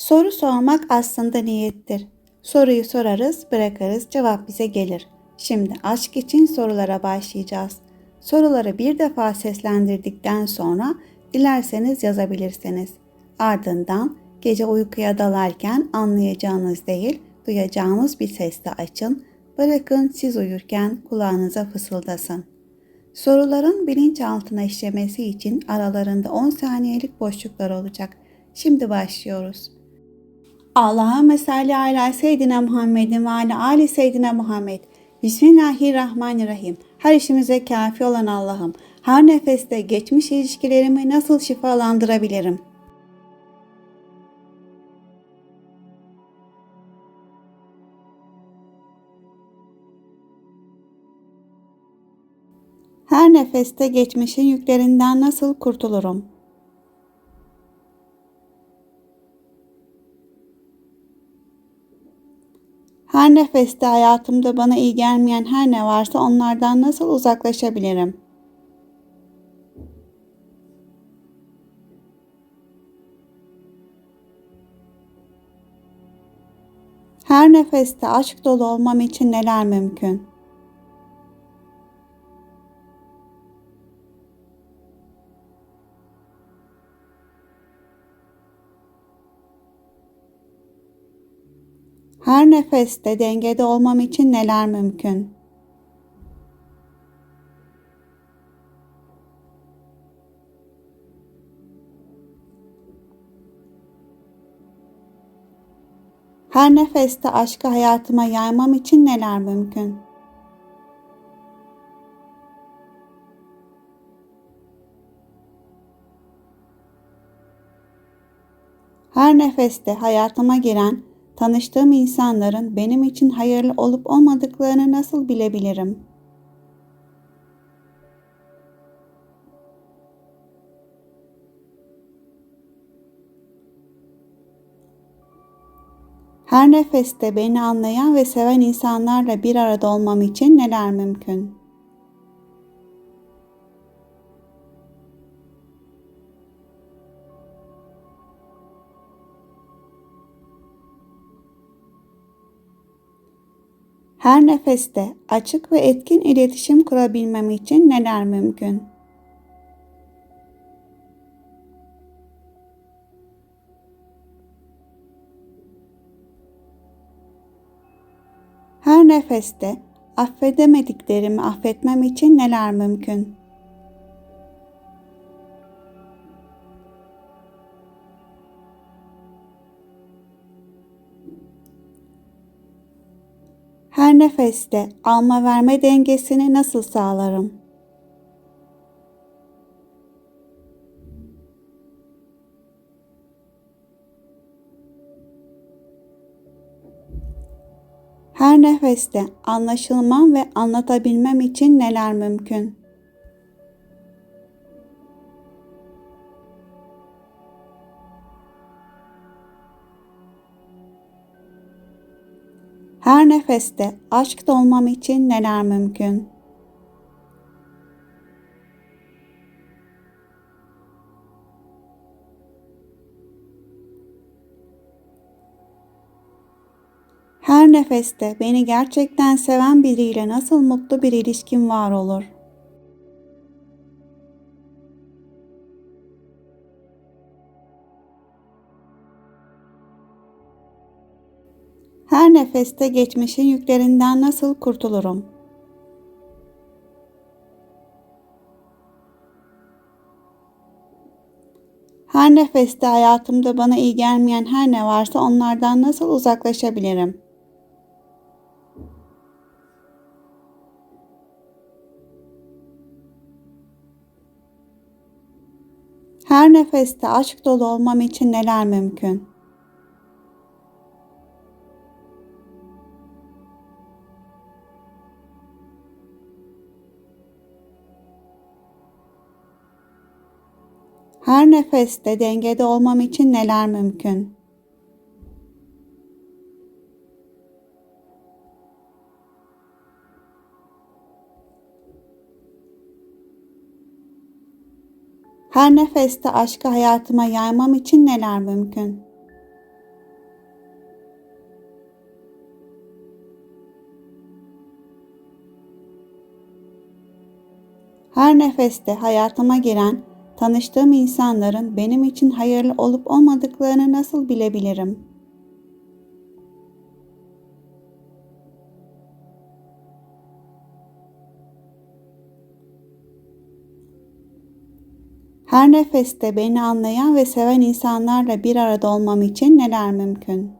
Soru sormak aslında niyettir. Soruyu sorarız, bırakırız, cevap bize gelir. Şimdi aşk için sorulara başlayacağız. Soruları bir defa seslendirdikten sonra dilerseniz yazabilirsiniz. Ardından gece uykuya dalarken anlayacağınız değil, duyacağınız bir sesle açın. Bırakın siz uyurken kulağınıza fısıldasın. Soruların bilinçaltına işlemesi için aralarında 10 saniyelik boşluklar olacak. Şimdi başlıyoruz. Allahümme salli ala seyyidina Muhammedin ve ala ali seyyidina Muhammed. Bismillahirrahmanirrahim. Her işimize kafi olan Allah'ım. Her nefeste geçmiş ilişkilerimi nasıl şifalandırabilirim? Her nefeste geçmişin yüklerinden nasıl kurtulurum? Her nefeste hayatımda bana iyi gelmeyen her ne varsa onlardan nasıl uzaklaşabilirim? Her nefeste aşk dolu olmam için neler mümkün? Her nefeste dengede olmam için neler mümkün? Her nefeste aşkı hayatıma yaymam için neler mümkün? Her nefeste hayatıma giren tanıştığım insanların benim için hayırlı olup olmadıklarını nasıl bilebilirim? Her nefeste beni anlayan ve seven insanlarla bir arada olmam için neler mümkün? Her nefeste açık ve etkin iletişim kurabilmem için neler mümkün? Her nefeste affedemediklerimi affetmem için neler mümkün? Nefeste alma verme dengesini nasıl sağlarım? Her nefeste anlaşılmam ve anlatabilmem için neler mümkün? Her nefeste aşk dolmam için neler mümkün? Her nefeste beni gerçekten seven biriyle nasıl mutlu bir ilişkim var olur? Nefeste geçmişin yüklerinden nasıl kurtulurum? Her nefeste hayatımda bana iyi gelmeyen her ne varsa onlardan nasıl uzaklaşabilirim? Her nefeste aşk dolu olmam için neler mümkün? Her nefeste dengede olmam için neler mümkün? Her nefeste aşkı hayatıma yaymam için neler mümkün? Her nefeste hayatıma giren tanıştığım insanların benim için hayırlı olup olmadıklarını nasıl bilebilirim? Her nefeste beni anlayan ve seven insanlarla bir arada olmam için neler mümkün?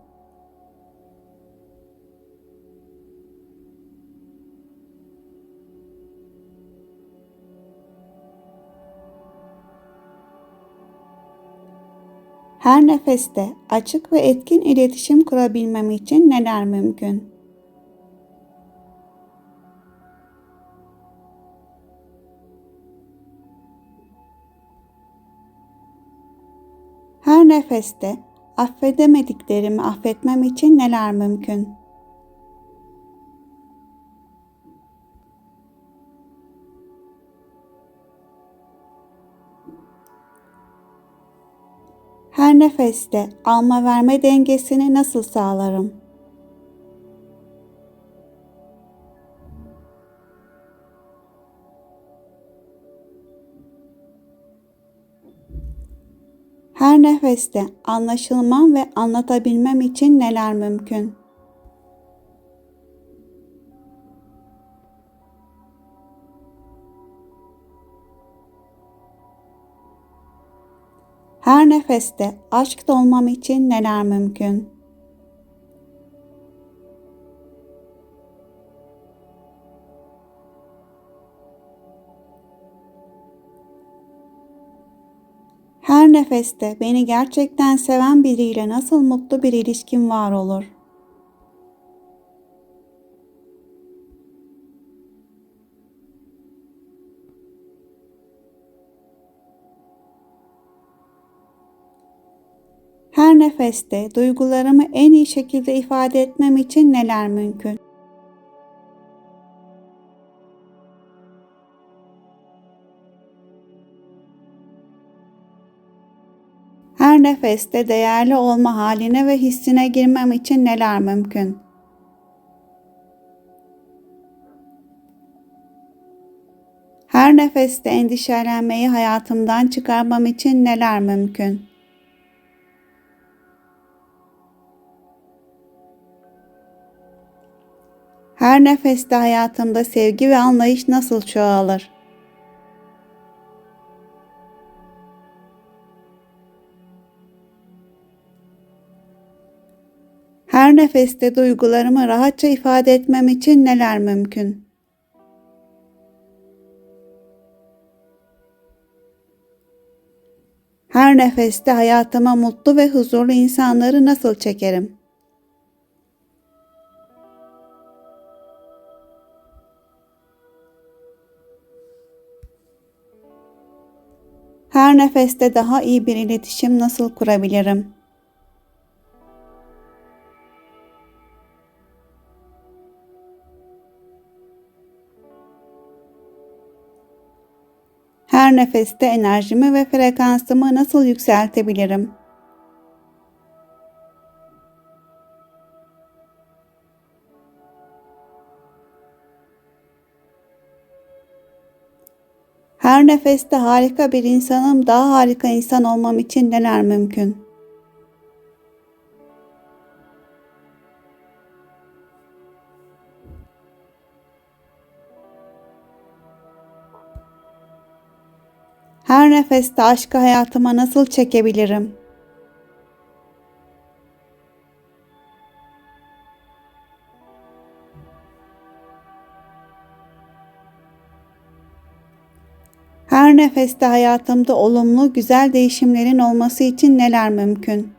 Her nefeste açık ve etkin iletişim kurabilmem için neler mümkün? Her nefeste affedemediklerimi affetmem için neler mümkün? Nefeste alma verme dengesini nasıl sağlarım? Her nefeste anlaşılmam ve anlatabilmem için neler mümkün? Nefeste aşk dolmam için neler mümkün? Her nefeste beni gerçekten seven biriyle nasıl mutlu bir ilişkim var olur? Nefeste duygularımı en iyi şekilde ifade etmem için neler mümkün? Her nefeste değerli olma haline ve hissine girmem için neler mümkün? Her nefeste endişelenmeyi hayatımdan çıkarmam için neler mümkün? Her nefeste hayatımda sevgi ve anlayış nasıl çoğalır? Her nefeste duygularımı rahatça ifade etmem için neler mümkün? Her nefeste hayatıma mutlu ve huzurlu insanları nasıl çekerim? Her nefeste daha iyi bir iletişim nasıl kurabilirim? Her nefeste enerjimi ve frekansımı nasıl yükseltebilirim? Her nefeste harika bir insanım, daha harika insan olmam için neler mümkün? Her nefeste aşkı hayatıma nasıl çekebilirim? Nefeste hayatımda olumlu, güzel değişimlerin olması için neler mümkün?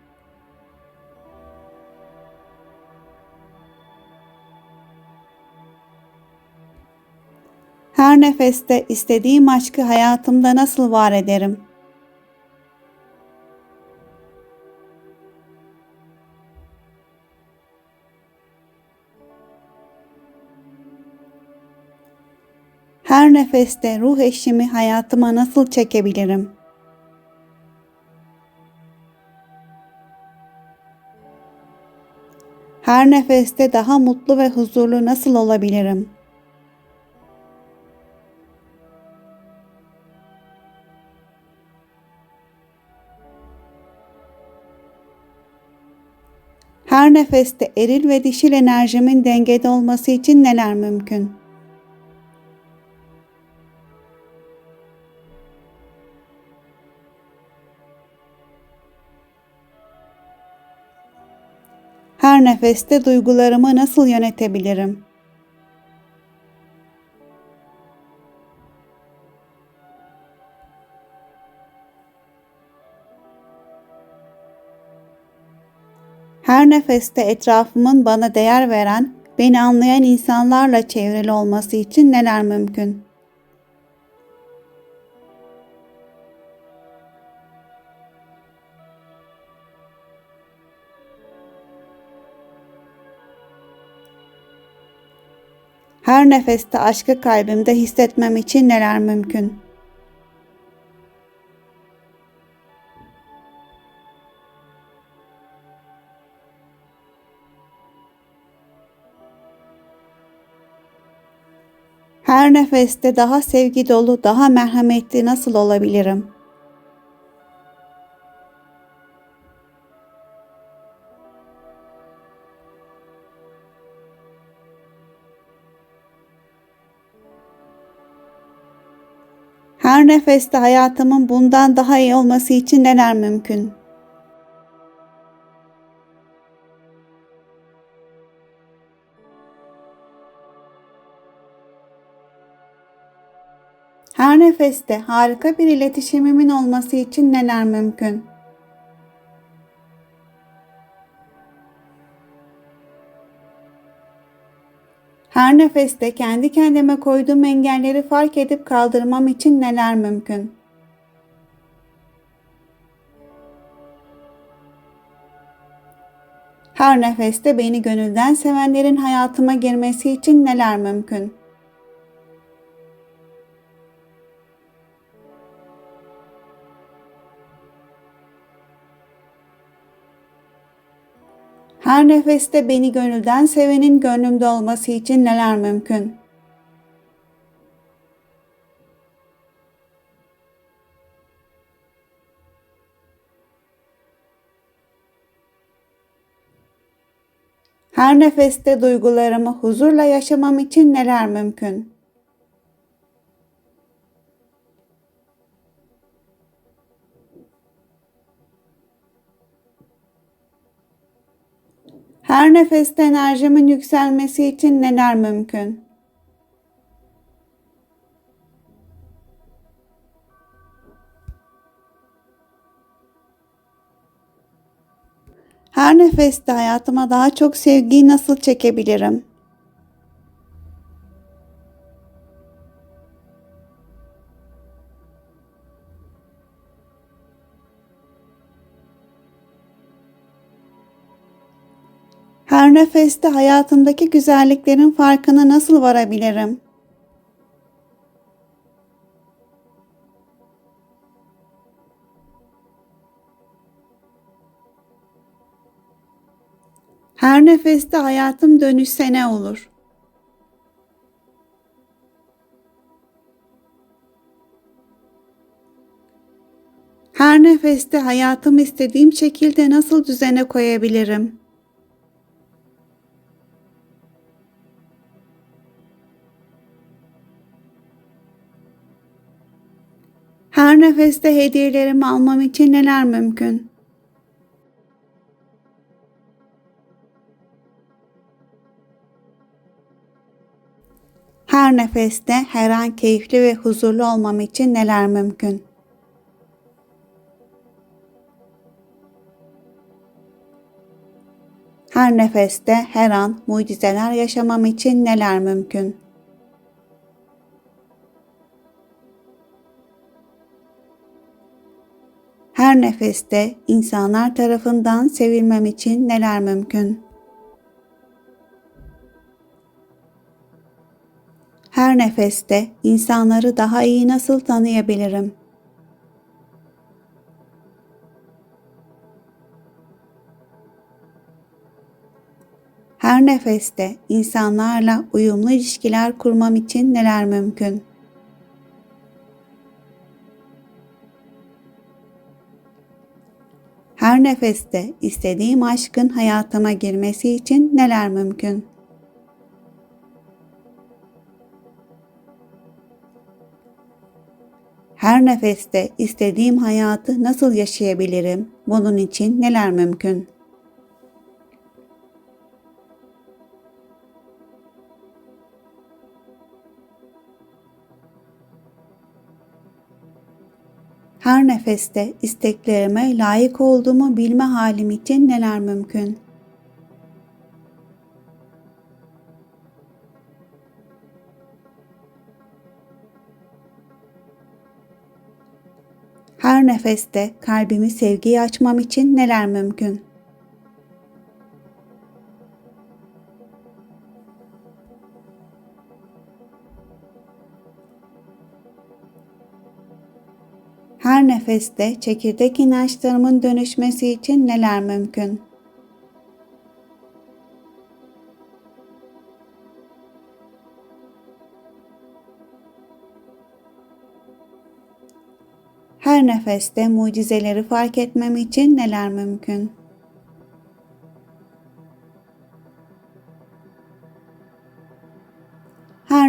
Her nefeste istediğim aşkı hayatımda nasıl var ederim? nefeste ruh eşimi hayatıma nasıl çekebilirim? Her nefeste daha mutlu ve huzurlu nasıl olabilirim? Her nefeste eril ve dişil enerjimin dengede olması için neler mümkün? Her nefeste duygularımı nasıl yönetebilirim? Her nefeste etrafımın bana değer veren, beni anlayan insanlarla çevrili olması için neler mümkün? Her nefeste aşkı kalbimde hissetmem için neler mümkün? Her nefeste daha sevgi dolu, daha merhametli nasıl olabilirim? Nefeste hayatımın bundan daha iyi olması için neler mümkün? Her nefeste harika bir iletişimimin olması için neler mümkün? Her nefeste kendi kendime koyduğum engelleri fark edip kaldırmam için neler mümkün? Her nefeste beni gönülden sevenlerin hayatıma girmesi için neler mümkün? Her nefeste beni gönülden sevenin gönlümde olması için neler mümkün? Her nefeste duygularımı huzurla yaşamam için neler mümkün? Her nefeste enerjimin yükselmesi için neler mümkün? Her nefeste hayatıma daha çok sevgiyi nasıl çekebilirim? Her nefeste hayatımdaki güzelliklerin farkına nasıl varabilirim? Her nefeste hayatım dönüşse ne olur? Her nefeste hayatımı istediğim şekilde nasıl düzene koyabilirim? Nefeste hediyelerimi almam için neler mümkün? Her nefeste her an keyifli ve huzurlu olmam için neler mümkün? Her nefeste her an mucizeler yaşamam için neler mümkün? Her nefeste insanlar tarafından sevilmem için neler mümkün? Her nefeste insanları daha iyi nasıl tanıyabilirim? Her nefeste insanlarla uyumlu ilişkiler kurmam için neler mümkün? Her nefeste istediğim aşkın hayatıma girmesi için neler mümkün? Her nefeste istediğim hayatı nasıl yaşayabilirim? Bunun için neler mümkün? Nefeste isteklerime layık olduğumu bilme halim için neler mümkün? Her nefeste kalbimi sevgiye açmam için neler mümkün? Her nefeste çekirdek inançlarımın dönüşmesi için neler mümkün? Her nefeste mucizeleri fark etmem için neler mümkün?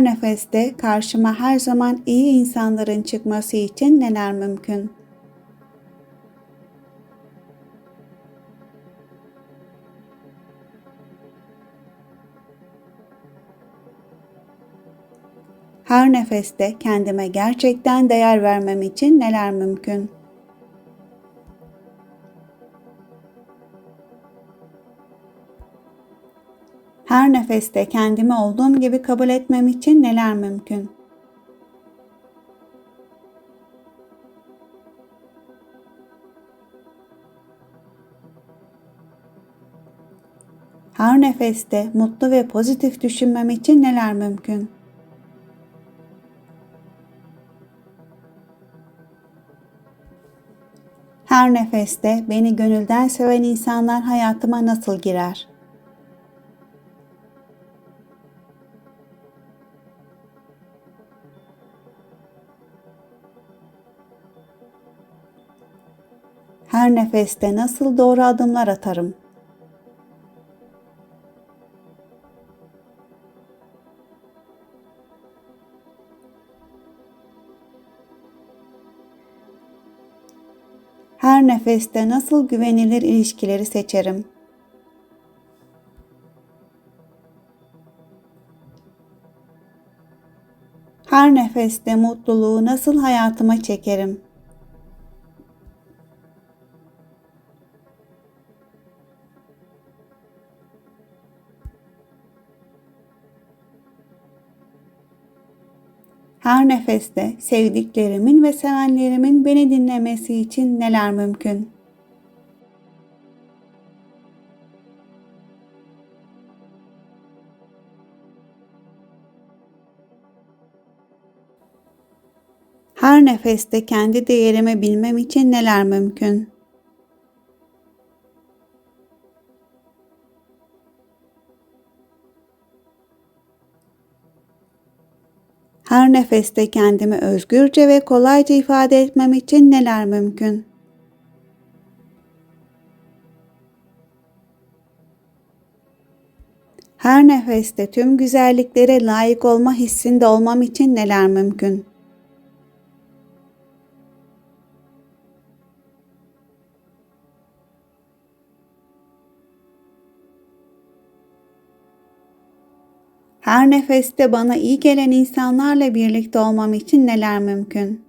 Her nefeste karşıma her zaman iyi insanların çıkması için neler mümkün? Her nefeste kendime gerçekten değer vermem için neler mümkün? Her nefeste kendimi olduğum gibi kabul etmem için neler mümkün? Her nefeste mutlu ve pozitif düşünmem için neler mümkün? Her nefeste beni gönülden seven insanlar hayatıma nasıl girer? Her nefeste nasıl doğru adımlar atarım? Her nefeste nasıl güvenilir ilişkileri seçerim? Her nefeste mutluluğu nasıl hayatıma çekerim? Her nefeste sevdiklerimin ve sevenlerimin beni dinlemesi için neler mümkün? Her nefeste kendi değerimi bilmem için neler mümkün? Nefeste kendimi özgürce ve kolayca ifade etmem için neler mümkün? Her nefeste tüm güzelliklere layık olma hissinde olmam için neler mümkün? Her nefeste bana iyi gelen insanlarla birlikte olmam için neler mümkün?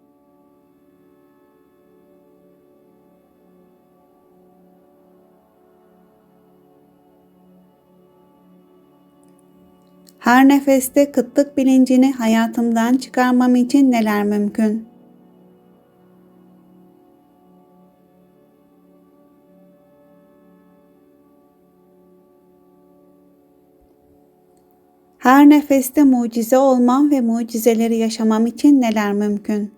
Her nefeste kıtlık bilincini hayatımdan çıkarmam için neler mümkün? Her nefeste mucize olmam ve mucizeleri yaşamam için neler mümkün?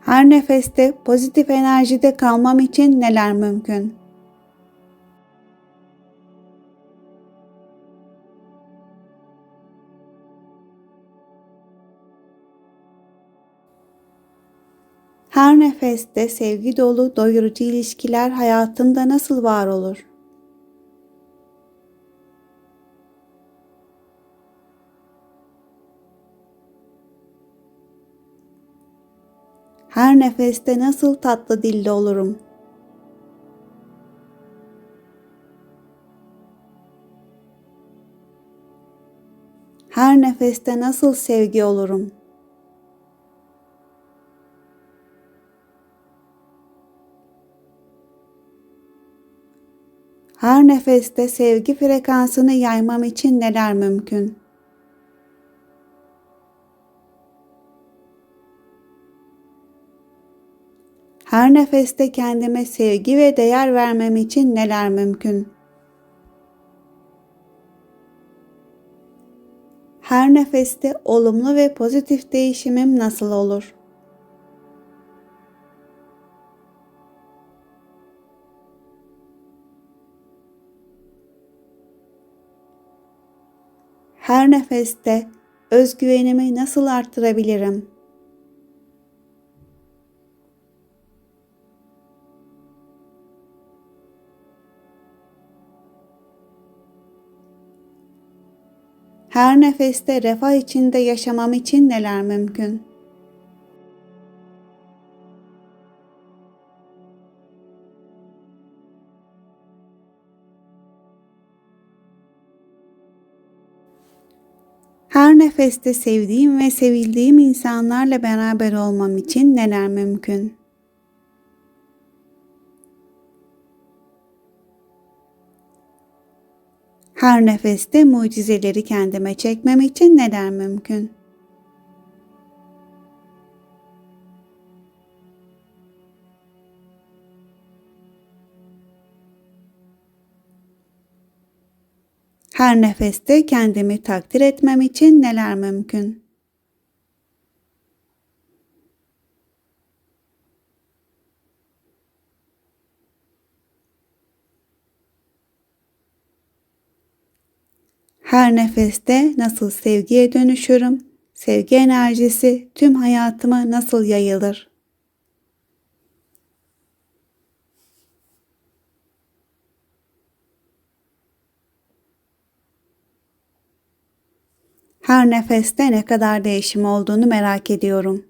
Her nefeste pozitif enerjide kalmam için neler mümkün? Nefeste sevgi dolu, doyurucu ilişkiler hayatımda nasıl var olur? Her nefeste nasıl tatlı dilli olurum? Her nefeste nasıl sevgi olurum? Her nefeste sevgi frekansını yaymam için neler mümkün? Her nefeste kendime sevgi ve değer vermem için neler mümkün? Her nefeste olumlu ve pozitif değişimim nasıl olur? Her nefeste özgüvenimi nasıl arttırabilirim? Her nefeste refah içinde yaşamam için neler mümkün? Nefeste sevdiğim ve sevildiğim insanlarla beraber olmam için neler mümkün? Her nefeste mucizeleri kendime çekmem için neler mümkün? Her nefeste kendimi takdir etmem için neler mümkün? Her nefeste nasıl sevgiye dönüşürüm? Sevgi enerjisi tüm hayatıma nasıl yayılır? Her nefeste ne kadar değişim olduğunu merak ediyorum.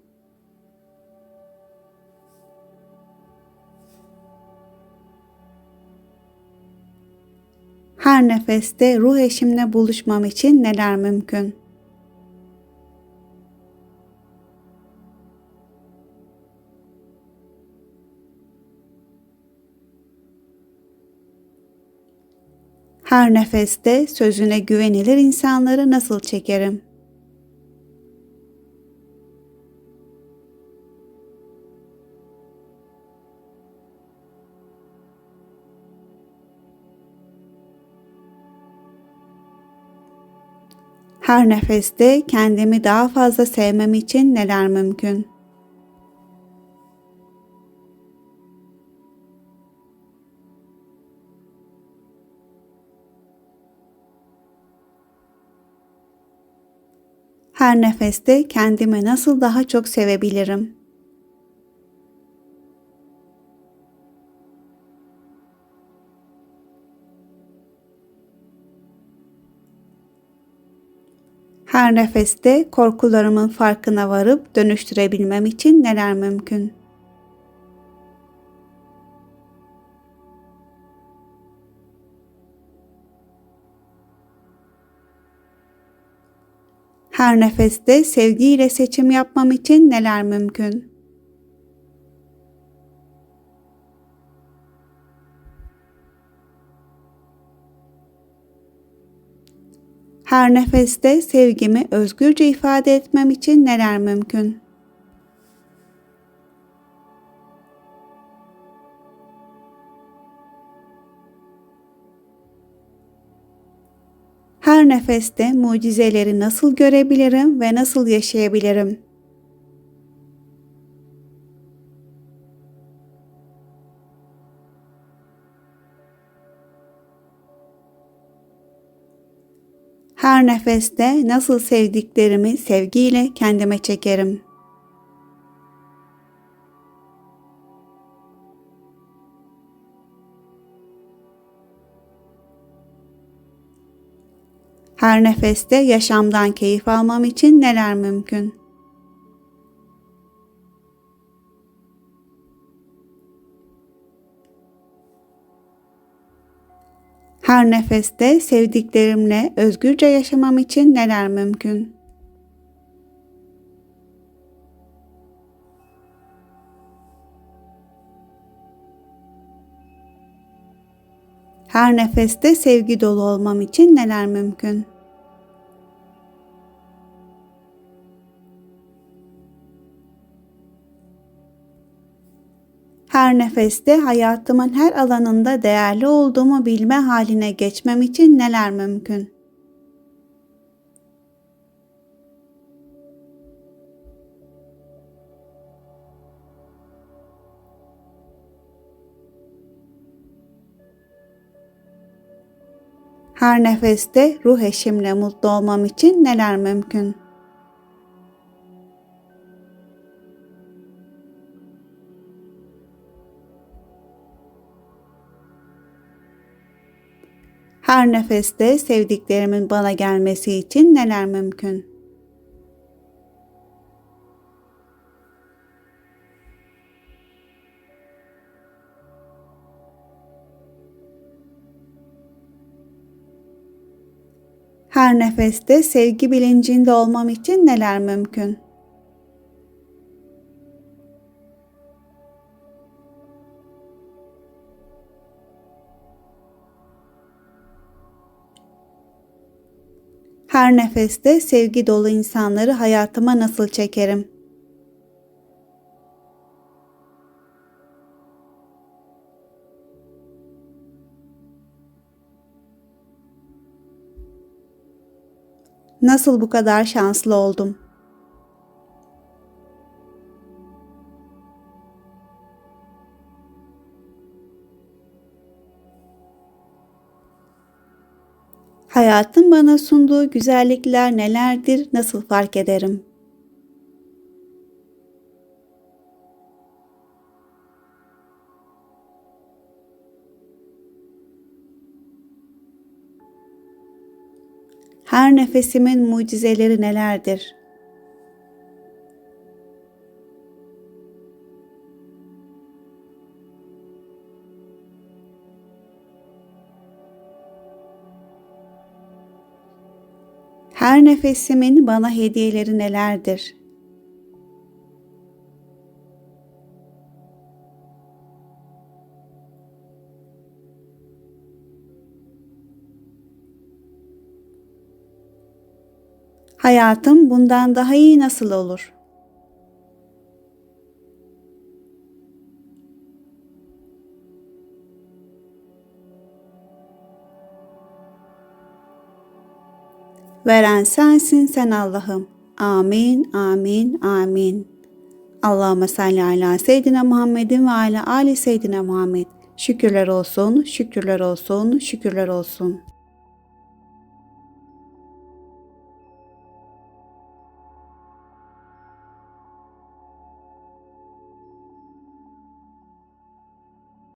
Her nefeste ruh eşimle buluşmam için neler mümkün? Her nefeste sözüne güvenilir insanları nasıl çekerim? Her nefeste kendimi daha fazla sevmem için neler mümkün? Her nefeste kendimi nasıl daha çok sevebilirim? Her nefeste korkularımın farkına varıp dönüştürebilmem için neler mümkün? Her nefeste sevgiyle seçim yapmam için neler mümkün? Her nefeste sevgimi özgürce ifade etmem için neler mümkün? Her nefeste mucizeleri nasıl görebilirim ve nasıl yaşayabilirim? Her nefeste nasıl sevdiklerimi sevgiyle kendime çekerim. Her nefeste yaşamdan keyif almam için neler mümkün? Her nefeste sevdiklerimle özgürce yaşamam için neler mümkün? Her nefeste sevgi dolu olmam için neler mümkün? Her nefeste hayatımın her alanında değerli olduğumu bilme haline geçmem için neler mümkün? Her nefeste ruh eşimle mutlu olmam için neler mümkün? Her nefeste sevdiklerimin bana gelmesi için neler mümkün? Her nefeste sevgi bilincinde olmam için neler mümkün? Her nefeste sevgi dolu insanları hayatıma nasıl çekerim? Nasıl bu kadar şanslı oldum? Hayatın bana sunduğu güzellikler nelerdir, nasıl fark ederim? Her nefesimin mucizeleri nelerdir? Her nefesimin bana hediyeleri nelerdir? Hayatım bundan daha iyi nasıl olur? Veren sensin sen Allah'ım. Amin, amin, amin. Allahümme salli ala seyyidina Muhammedin ve ala ali seyyidina Muhammed. Şükürler olsun, şükürler olsun, şükürler olsun.